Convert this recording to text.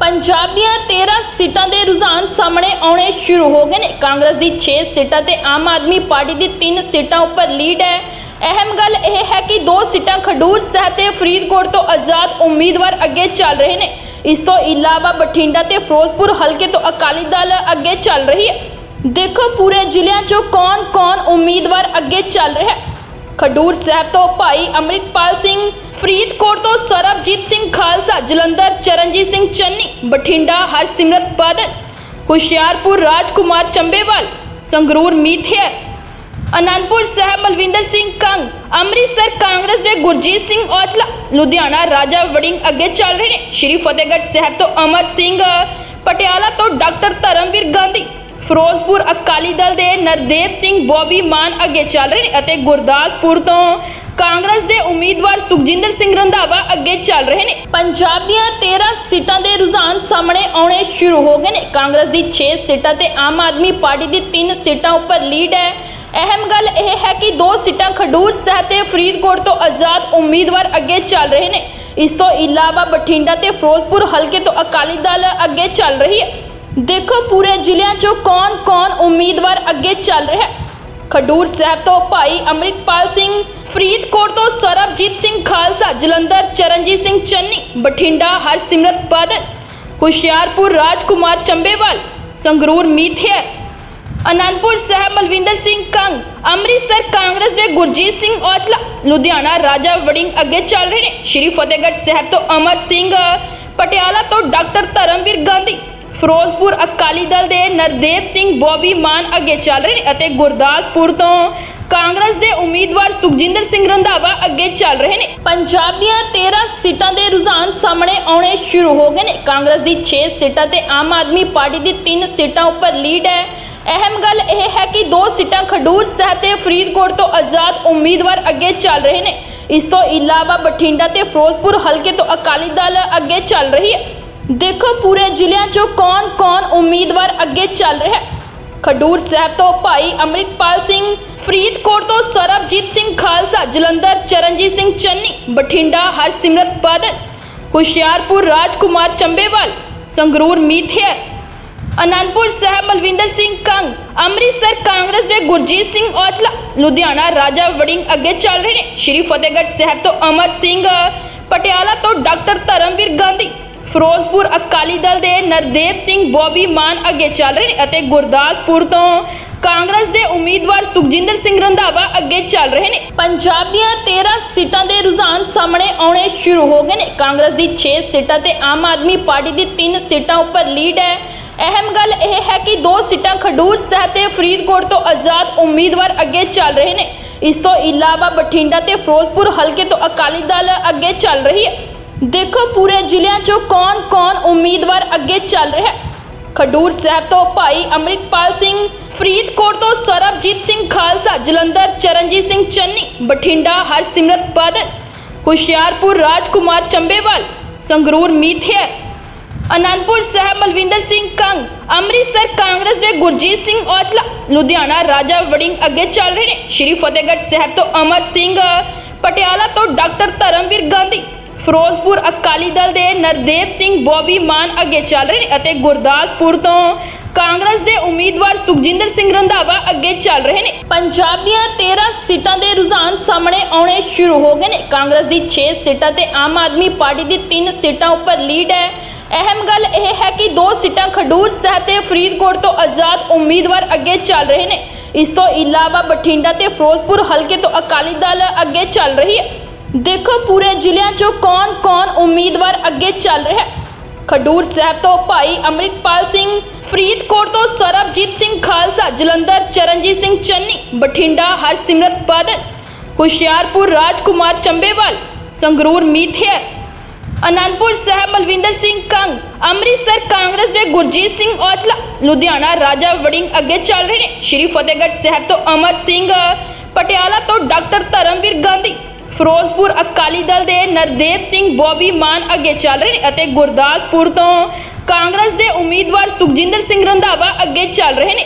ਪੰਜਾਬ ਦੀਆਂ 13 ਸੀਟਾਂ ਦੇ ਰੁਝਾਨ ਸਾਹਮਣੇ ਆਉਣੇ ਸ਼ੁਰੂ ਹੋ ਗਏ ਨੇ। ਕਾਂਗਰਸ ਦੀ 6 ਸੀਟਾਂ ਤੇ ਆਮ ਆਦਮੀ ਪਾਰਟੀ ਦੀ 3 ਸੀਟਾਂ ਉੱਪਰ ਲੀਡ ਹੈ। ਅਹਿਮ ਗੱਲ ਇਹ ਹੈ ਕਿ ਦੋ ਸੀਟਾਂ ਖਡੂਰ ਸਾਹਿਬ ਤੇ ਫਰੀਦਕੋਟ ਤੋਂ ਆਜ਼ਾਦ ਉਮੀਦਵਾਰ ਅੱਗੇ ਚੱਲ ਰਹੇ ਨੇ। ਇਸ ਤੋਂ ਇਲਾਵਾ ਬਠਿੰਡਾ ਤੇ ਫਿਰੋਜ਼ਪੁਰ ਹਲਕੇ ਤੋਂ ਅਕਾਲੀ ਦਲ ਅੱਗੇ ਚੱਲ ਰਹੀ ਹੈ। ਦੇਖੋ ਪੂਰੇ ਜ਼ਿਲ੍ਹਿਆਂ 'ਚੋਂ ਕੌਣ-ਕੌਣ ਉਮੀਦਵਾਰ ਅੱਗੇ ਚੱਲ ਰਿਹਾ ਹੈ। ਖਡੂਰ ਸਾਹਿਬ ਤੋਂ ਭਾਈ ਅੰਮ੍ਰਿਤਪਾਲ ਸਿੰਘ ਫਰੀਦਕੋਟ ਤੋਂ ਸਰਬਜੀਤ ਸਿੰਘ ਖਾਲਸਾ, ਜਲੰਧਰ, ਚਰਨਜੀਤ ਸਿੰਘ ਚੰਨੀ, ਬਠਿੰਡਾ, ਹਰਸਿਮਰਤ ਬਾਦਲ, ਹੁਸ਼ਿਆਰਪੁਰ, ਰਾਜਕੁਮਾਰ ਚੰਬੇਵਾਲ, ਸੰਗਰੂਰ ਮੀਥਿਆ ਅਨੰਦਪੁਰ ਸਾਹਿਬ ਮਲਵਿੰਦਰ ਸਿੰਘ ਕੰਗ, ਅੰਮ੍ਰਿਤਸਰ ਕਾਂਗਰਸ ਦੇ ਗੁਰਜੀਤ ਸਿੰਘ ਔਜਲਾ, ਲੁਧਿਆਣਾ ਰਾਜਾ ਵੜਿੰਗ ਅੱਗੇ ਚੱਲ ਰਹੇ ਨੇ। ਸ਼੍ਰੀ ਫਤਿਹਗੜ੍ਹ ਸਾਹਿਬ ਤੋਂ ਅਮਰ ਸਿੰਘ, ਪਟਿਆਲਾ ਤੋਂ ਡਾਕਟਰ ਧਰਮਵੀਰ ਗਾਂਧੀ, ਫਿਰੋਜ਼ਪੁਰ ਅਕਾਲੀ ਦਲ ਦੇ ਨਰਦੇਵ ਸਿੰਘ, ਬੋਬੀ ਮਾਨ ਅੱਗੇ ਚੱਲ ਰਹੇ ਨੇ ਅਤੇ ਗੁਰਦਾਸਪੁਰ ਤੋਂ ਕਾਂਗਰਸ ਦੇ ਉਮੀਦਵਾਰ ਸੁਖਜਿੰਦਰ ਸਿੰਘ ਰੰਧਾਵਾ ਅੱਗੇ ਚੱਲ ਰਹੇ ਨੇ। ਪੰਜਾਬ ਦੀਆਂ 13 ਸੀਟਾਂ ਦੇ ਰੁਝਾਨ ਸਾਹਮਣੇ ਆਉਣੇ ਸ਼ੁਰੂ ਹੋ ਗਏ ਨੇ। ਕਾਂਗਰਸ ਦੀ 6 ਸੀਟਾਂ ਤੇ ਆਮ ਆਦਮੀ ਪਾਰਟੀ ਦੀ 3 ਸੀਟਾਂ ਉੱਪਰ ਲੀਡ ਹੈ। ਅਹਿਮ ਗੱਲ ਇਹ ਹੈ ਕਿ ਦੋ ਸੀਟਾਂ ਖਡੂਰ ਸਾਹਿਬ ਤੇ ਫਰੀਦਕੋਟ ਤੋਂ ਆਜ਼ਾਦ ਉਮੀਦਵਾਰ ਅੱਗੇ ਚੱਲ ਰਹੇ ਨੇ। ਇਸ ਤੋਂ ਇਲਾਵਾ ਬਠਿੰਡਾ ਤੇ ਫਿਰੋਜ਼ਪੁਰ ਹਲਕੇ ਤੋਂ ਅਕਾਲੀ ਦਲ ਅੱਗੇ ਚੱਲ ਰਹੀ ਹੈ। ਦੇਖੋ ਪੂਰੇ ਜ਼ਿਲ੍ਹਿਆਂ 'ਚੋਂ ਕੌਣ-ਕੌਣ ਉਮੀਦਵਾਰ ਅੱਗੇ ਚੱਲ ਰਿਹਾ ਹੈ। ਖਡੂਰ ਸਾਹਿਬ ਤੋਂ ਭਾਈ ਅੰਮ੍ਰਿਤਪਾਲ ਸਿੰਘ ਫਰੀਦਕੋਟ ਤੋਂ ਸਰਬਜੀਤ ਸਿੰਘ ਖਾਲਸਾ, ਜਲੰਧਰ, ਚਰਨਜੀਤ ਸਿੰਘ ਚੰਨੀ, ਬਠਿੰਡਾ, ਹਰਸਿਮਰਤ ਬਾਦਲ, ਹੁਸ਼ਿਆਰਪੁਰ ਰਾਜਕੁਮਾਰ ਚੰਬੇਵਾਲ, ਸੰਗਰੂਰ ਮੀਥਿਆ, ਅਨੰਦਪੁਰ ਸਾਹਿਬ ਮਲਵਿੰਦਰ ਸਿੰਘ ਕੰਗ, ਅੰਮ੍ਰਿਤਸਰ ਕਾਂਗਰਸ ਦੇ ਗੁਰਜੀਤ ਸਿੰਘ ਔਜਲਾ, ਲੁਧਿਆਣਾ ਰਾਜਾ ਵੜਿੰਗ ਅੱਗੇ ਚੱਲ ਰਹੇ ਨੇ। ਸ਼੍ਰੀ ਫਤਿਹਗੜ੍ਹ ਸਾਹਿਬ ਤੋਂ ਅਮਰ ਸਿੰਘ, ਪਟਿਆਲਾ ਤੋਂ ਡਾਕਟਰ ਧਰਮਵੀਰ ਗਾਂਧੀ, ਫਿਰੋਜ਼ਪੁਰ ਅਕਾਲੀ ਦਲ ਦੇ ਨਰਦੇਵ ਸਿੰਘ, ਬੋਬੀ ਮਾਨ ਅੱਗੇ ਚੱਲ ਰਹੇ ਨੇ ਅਤੇ ਗੁਰਦਾਸਪੁਰ ਤੋਂ ਕਾਂਗਰਸ ਦੇ ਉਮੀਦਵਾਰ ਸੁਖਜਿੰਦਰ ਸਿੰਘ ਰੰਧਾਵਾ ਅੱਗੇ ਚੱਲ ਰਹੇ ਨੇ। ਪੰਜਾਬ ਦੀਆਂ 13 ਸੀਟਾਂ ਦੇ ਰੁਝਾਨ ਸਾਹਮਣੇ ਆਉਣੇ ਸ਼ੁਰੂ ਹੋ ਗਏ ਨੇ। ਕਾਂਗਰਸ ਦੀ 6 ਸੀਟਾਂ ਤੇ ਆਮ ਆਦਮੀ ਪਾਰਟੀ ਦੀ 3 ਸੀਟਾਂ ਉੱਪਰ ਲੀਡ ਹੈ। ਅਹਿਮ ਗੱਲ ਇਹ ਹੈ ਕਿ ਦੋ ਸੀਟਾਂ ਖਡੂਰ ਸਾਹਿਬ ਤੇ ਫਰੀਦਕੋਟ ਤੋਂ ਆਜ਼ਾਦ ਉਮੀਦਵਾਰ ਅੱਗੇ ਚੱਲ ਰਹੇ ਨੇ। ਇਸ ਤੋਂ ਇਲਾਵਾ ਬਠਿੰਡਾ ਤੇ ਫਿਰੋਜ਼ਪੁਰ ਹਲਕੇ ਤੋਂ ਅਕਾਲੀ ਦਲ ਅੱਗੇ ਚੱਲ ਰਹੀ ਹੈ। ਦੇਖੋ ਪੂਰੇ ਜ਼ਿਲ੍ਹਿਆਂ 'ਚੋਂ ਕੌਣ-ਕੌਣ ਉਮੀਦਵਾਰ ਅੱਗੇ ਚੱਲ ਰਿਹਾ ਹੈ। ਖਡੂਰ ਸਾਹਿਬ ਤੋਂ ਭਾਈ ਅੰਮ੍ਰਿਤਪਾਲ ਸਿੰਘ ਫਰੀਦਕੋਟ ਤੋਂ ਸਰਬਜੀਤ ਸਿੰਘ ਖਾਲਸਾ, ਜਲੰਧਰ ਚਰਨਜੀਤ ਸਿੰਘ ਚੰਨੀ, ਬਠਿੰਡਾ ਹਰਸਿਮਰਤ ਬਾਦਲ, ਹੁਸ਼ਿਆਰਪੁਰ ਰਾਜਕੁਮਾਰ ਚੰਬੇਵਾਲ, ਸੰਗਰੂਰ ਮੀਥਿਆ, ਅਨੰਦਪੁਰ ਸਾਹਿਬ ਮਲਵਿੰਦਰ ਸਿੰਘ ਕੰਗ, ਅੰਮ੍ਰਿਤਸਰ ਕਾਂਗਰਸ ਦੇ ਗੁਰਜੀਤ ਸਿੰਘ ਔਜਲਾ, ਲੁਧਿਆਣਾ ਰਾਜਾ ਵੜਿੰਗ ਅੱਗੇ ਚੱਲ ਰਹੇ ਨੇ। ਸ਼੍ਰੀ ਫਤਿਹਗੜ੍ਹ ਸਾਹਿਬ ਤੋਂ ਅਮਰ ਸਿੰਘ, ਪਟਿਆਲਾ ਤੋਂ ਡਾਕਟਰ ਧਰਮਵੀਰ ਗਾਂਧੀ, ਫਿਰੋਜ਼ਪੁਰ ਅਕਾਲੀ ਦਲ ਦੇ ਨਰਦੇਵ ਸਿੰਘ, ਬੋਬੀ ਮਾਨ ਅੱਗੇ ਚੱਲ ਰਹੇ ਨੇ ਅਤੇ ਗੁਰਦਾਸਪੁਰ ਤੋਂ ਕਾਂਗਰਸ ਦੇ ਉਮੀਦਵਾਰ ਸੁਖਜਿੰਦਰ ਸਿੰਘ ਰੰਧਾਵਾ ਅੱਗੇ ਚੱਲ ਰਹੇ ਨੇ। ਪੰਜਾਬ ਦੀਆਂ 13 ਸੀਟਾਂ ਦੇ ਰੁਝਾਨ ਸਾਹਮਣੇ ਆਉਣੇ ਸ਼ੁਰੂ ਹੋ ਗਏ ਨੇ। ਕਾਂਗਰਸ ਦੀ 6 ਸੀਟਾਂ ਤੇ ਆਮ ਆਦਮੀ ਪਾਰਟੀ ਦੀ 3 ਸੀਟਾਂ ਉੱਪਰ ਲੀਡ ਹੈ। ਅਹਿਮ ਗੱਲ ਇਹ ਹੈ ਕਿ ਦੋ ਸੀਟਾਂ ਖਡੂਰ ਸਾਹਿਬ ਤੇ ਫਰੀਦਕੋਟ ਤੋਂ ਆਜ਼ਾਦ ਉਮੀਦਵਾਰ ਅੱਗੇ ਚੱਲ ਰਹੇ ਨੇ। ਇਸ ਤੋਂ ਇਲਾਵਾ ਬਠਿੰਡਾ ਤੇ ਫਿਰੋਜ਼ਪੁਰ ਹਲਕੇ ਤੋਂ ਅਕਾਲੀ ਦਲ ਅੱਗੇ ਚੱਲ ਰਹੀ ਹੈ। ਦੇਖੋ ਪੂਰੇ ਜ਼ਿਲ੍ਹਿਆਂ 'ਚੋਂ ਕੌਣ-ਕੌਣ ਉਮੀਦਵਾਰ ਅੱਗੇ ਚੱਲ ਰਿਹਾ ਹੈ। ਖਡੂਰ ਸਾਹਿਬ ਤੋਂ ਭਾਈ ਅੰਮ੍ਰਿਤਪਾਲ ਸਿੰਘ, ਫਰੀਦਕੋਟ ਤੋਂ ਸਰਬਜੀਤ ਸਿੰਘ ਖਾਲਸਾ, ਜਲੰਧਰ ਚਰਨਜੀਤ ਸਿੰਘ ਚੰਨੀ, ਬਠਿੰਡਾ ਹਰਸਿਮਰਤ ਬਾਦਲ, ਹੁਸ਼ਿਆਰਪੁਰ ਰਾਜਕੁਮਾਰ ਚੰਬੇਵਾਲ, ਸੰਗਰੂਰ ਮੀਥਿਆ, ਅਨੰਦਪੁਰ ਸਾਹਿਬ ਮਲਵਿੰਦਰ ਸਿੰਘ ਕੰਗ, ਅੰਮ੍ਰਿਤਸਰ ਕਾਂਗਰਸ ਦੇ ਗੁਰਜੀਤ ਸਿੰਘ ਔਜਲਾ, ਲੁਧਿਆਣਾ ਰਾਜਾ ਵੜਿੰਗ ਅੱਗੇ ਚੱਲ ਰਹੇ ਨੇ। ਸ਼੍ਰੀ ਫਤਿਹਗੜ੍ਹ ਸਾਹਿਬ ਤੋਂ ਅਮਰ ਸਿੰਘ, ਪਟਿਆਲਾ ਤੋਂ ਡਾਕਟਰ ਧਰਮਵੀਰ ਗਾਂਧੀ ਫਿਰੋਜ਼ਪੁਰ ਅਕਾਲੀ ਦਲ ਦੇ ਨਰਦੇਵ ਸਿੰਘ ਬੋਬੀ ਮਾਨ ਅੱਗੇ ਚੱਲ ਰਹੇ ਨੇ ਅਤੇ ਗੁਰਦਾਸਪੁਰ ਤੋਂ ਕਾਂਗਰਸ ਦੇ ਉਮੀਦਵਾਰ ਸੁਖਜਿੰਦਰ ਸਿੰਘ ਰੰਧਾਵਾ ਅੱਗੇ ਚੱਲ ਰਹੇ ਨੇ। ਪੰਜਾਬ ਦੀਆਂ 13 ਸੀਟਾਂ ਦੇ ਰੁਝਾਨ ਸਾਹਮਣੇ ਆਉਣੇ ਸ਼ੁਰੂ ਹੋ ਗਏ ਨੇ। ਕਾਂਗਰਸ ਦੀ 6 ਸੀਟਾਂ ਤੇ ਆਮ ਆਦਮੀ ਪਾਰਟੀ ਦੀ 3 ਸੀਟਾਂ ਉੱਪਰ ਲੀਡ ਹੈ। ਅਹਿਮ ਗੱਲ ਇਹ ਹੈ ਕਿ ਦੋ ਸੀਟਾਂ ਖਡੂਰ ਸਾਹਿਬ ਤੇ ਫਰੀਦਕੋਟ ਤੋਂ ਆਜ਼ਾਦ ਉਮੀਦਵਾਰ ਅੱਗੇ ਚੱਲ ਰਹੇ ਨੇ। ਇਸ ਤੋਂ ਇਲਾਵਾ ਬਠਿੰਡਾ ਤੇ ਫਿਰੋਜ਼ਪੁਰ ਹਲਕੇ ਤੋਂ ਅਕਾਲੀ ਦਲ ਅੱਗੇ ਚੱਲ ਰਹੀ ਹੈ। ਦੇਖੋ ਪੂਰੇ ਜ਼ਿਲ੍ਹਿਆਂ 'ਚੋਂ ਕੌਣ-ਕੌਣ ਉਮੀਦਵਾਰ ਅੱਗੇ ਚੱਲ ਰਿਹਾ ਹੈ। ਖਡੂਰ ਸਾਹਿਬ ਤੋਂ ਭਾਈ ਅੰਮ੍ਰਿਤਪਾਲ ਸਿੰਘ, ਫਰੀਦਕੋਟ ਤੋਂ ਸਰਬਜੀਤ ਸਿੰਘ ਖਾਲਸਾ, ਜਲੰਧਰ ਚਰਨਜੀਤ ਸਿੰਘ ਚੰਨੀ, ਬਠਿੰਡਾ ਹਰਸਿਮਰਤ ਬਾਦਲ, ਹੁਸ਼ਿਆਰਪੁਰ ਰਾਜਕੁਮਾਰ ਚੰਬੇਵਾਲ, ਸੰਗਰੂਰ ਮੀਥਿਆ ਅਨੰਦਪੁਰ ਸਾਹਿਬ ਮਲਵਿੰਦਰ ਸਿੰਘ ਕੰਗ, ਅੰਮ੍ਰਿਤਸਰ ਕਾਂਗਰਸ ਦੇ ਗੁਰਜੀਤ ਸਿੰਘ ਔਜਲਾ, ਲੁਧਿਆਣਾ ਰਾਜਾ ਵੜਿੰਗ ਅੱਗੇ ਚੱਲ ਰਹੇ ਨੇ। ਸ਼੍ਰੀ ਫਤਿਹਗੜ੍ਹ ਸਾਹਿਬ ਤੋਂ ਅਮਰ ਸਿੰਘ, ਪਟਿਆਲਾ ਤੋਂ ਡਾਕਟਰ ਧਰਮਵੀਰ ਗਾਂਧੀ ਫਿਰੋਜ਼ਪੁਰ ਅਕਾਲੀ ਦਲ ਦੇ ਨਰਦੇਵ ਸਿੰਘ ਬੋਬੀ ਮਾਨ ਅੱਗੇ ਚੱਲ ਰਹੇ ਨੇ ਅਤੇ ਗੁਰਦਾਸਪੁਰ ਤੋਂ ਕਾਂਗਰਸ ਦੇ ਉਮੀਦਵਾਰ ਸੁਖਜਿੰਦਰ ਸਿੰਘ ਰੰਧਾਵਾ ਅੱਗੇ ਚੱਲ ਰਹੇ ਨੇ।